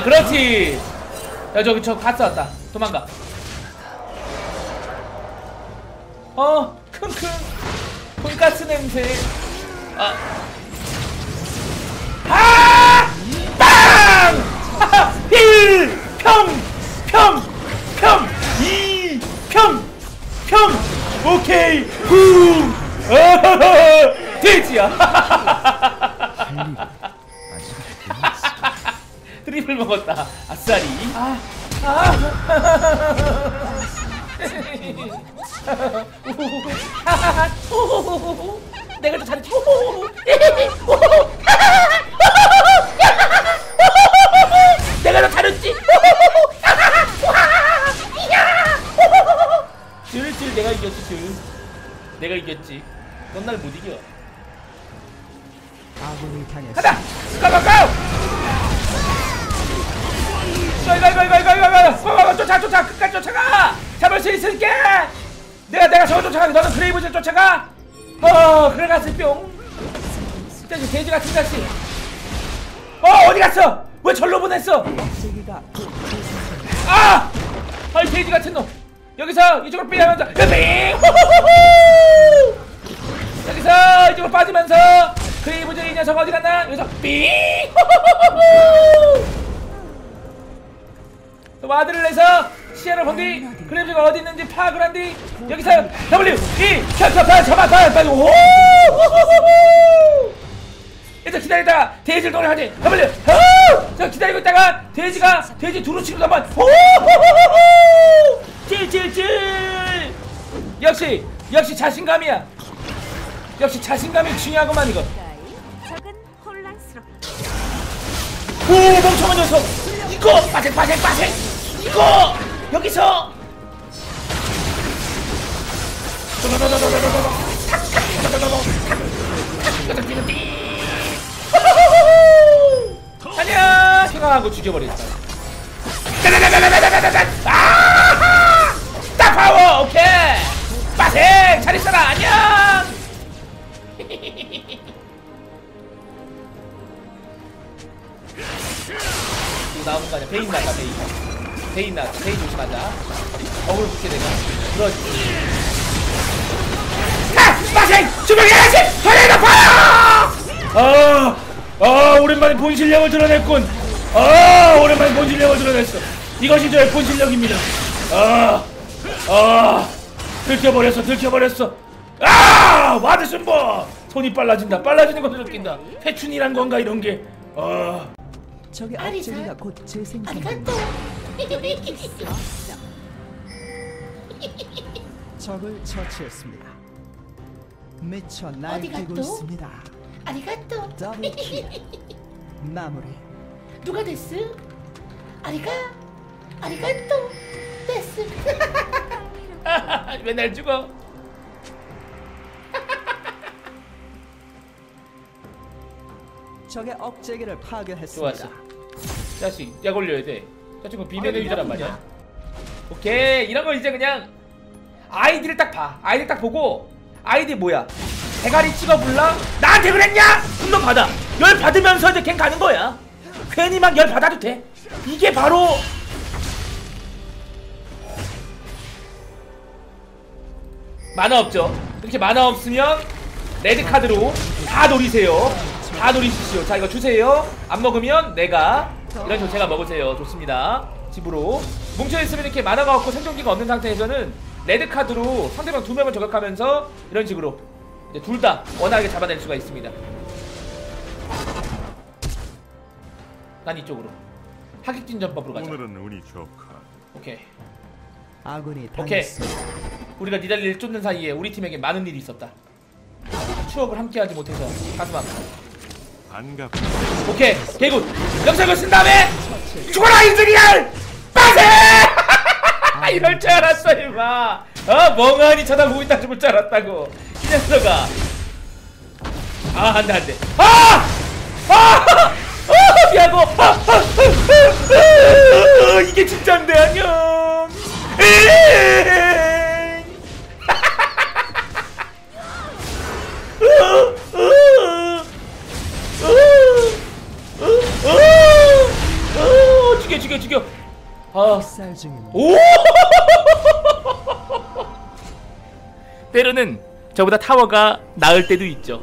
아 그렇지. 야 저기 저 가스 왔다. 도망가. 어 킁킁. 돈가스 냄새. 아. 아! 오케이! 후! 어허허! 돼지야! 트리플 먹었다. 아싸리. 아, 아. 내가 더 잘했지. 내가 더 잘했지. 질질 내가 이겼지. 질. 내가 이겼지. 넌 날 못 이겨. 아군이 당했습니다. 가자! 가 이거 이거 이거 이거 이거 이거 이거. 어, 어, 쫓아 쫓아. 끝까지 쫓아가. 잡을 수 있을게. 내가 내가 저거 쫓아가 너는 그레이브즈 쫓아가. 어 그래 갔을 뿅 쓰다지 돼지 같은 자식. 어 어디 갔어? 왜 절로 보냈어? 아! 아이 돼지 같은 놈. 여기서 이쪽으로 빼면서. 빙 호호호호 여기서 이쪽으로 빠지면서 그레이브즈 이 녀석 어디 갔나? 여기서 빙 호호호호 와드를 내서 시야를 본뒤 그레이브즈가 어디 있는지 파악을 한 뒤 여기서 W E 켜켜 봐 잡아 봐 빨리 오! 일단 기다리다가 돼지를 노래하지 W 호! 저 기다리고 있다가 돼지가 돼지 두루 치고 한번 호! 찔찔찔 역시 역시 자신감이야 역시 자신감이 중요하구만 이거. 오 멍청한 녀석 이거 빠색 빠색 빠색 이거 여기서. 아니야. 생각하고 죽여버렸다! 딱 파워 오케이. 빠색 잘 있어라. 안녕. 나오는 거 아니야? 베인 나가 베인 베인 베인 조심하자 어그로 붙게 내가 그렇지 하! 빠생! 주먹해야지! 터레이더 파이어! 아, 아 오랜만에 본 실력을 드러냈군 아 오랜만에 본 실력을 드러냈어 이것이 저의 본 실력입니다 아, 아 들켜버렸어 들켜버렸어 아 와드 순보 손이 빨라진다 빨라지는 것도 느낀다 회춘이란 건가 이런 게 아. 적의 아리사? 업체가 곧 재생됩니 다. 아리가또. 적을 처치했습니다. 미쳐 날뛰고 또? 있습니다. 아리가또. 더블 킬. 마무리. 누가 됐스? 아리가? 아리가또. 됐스. 맨날 죽어 적의 억제기를 좋았어 파괴했습니다. 자식 약 올려야 돼 저 친구 비면의 유저란 말이야. 오케이 이런 거 이제 그냥 아이디를 딱 봐. 아이디 딱 보고 아이디 뭐야? 대가리 찍어 불라 나한테 그랬냐? 분노 받아. 열 받으면서 이제 갱 가는 거야. 괜히 막 열 받아도 돼. 이게 바로 만화 없죠? 이렇게 만화 없으면 레드 카드로 다 노리세요. 다 노리십시오. 자 이거 주세요. 안 먹으면 내가 이런 식으로 제가 먹으세요. 좋습니다. 집으로. 뭉쳐있으면 이렇게 만화가 없고 생존기가 없는 상태에서는 레드 카드로 상대방 두 명을 저격하면서 이런 식으로 이제 둘다 원활하게 잡아낼 수가 있습니다. 난 이쪽으로. 하객진 전법으로 가자. 오늘은 운이 좋고. 오케이. 아군이 오케이. 당했습니다. 우리가 니달리를 쫓는 사이에 우리 팀에게 많은 일이 있었다. 추억을 함께하지 못해서 가슴 아파 반갑. 오케이 개굿 영상을 쓴 다음에 죽어라 인생이야 빠세 이럴 줄 알았어 임마 어 멍하니 쳐다보고 있다 죽을 줄 알았다고 이 녀석아 아 안돼 안돼 아! 아! 아! 미안고 아! 아! 아! 아! 아! 이게 진짜인데 안녕 아쌀 중입니다. 오! 때로는 저보다 타워가 나을 때도 있죠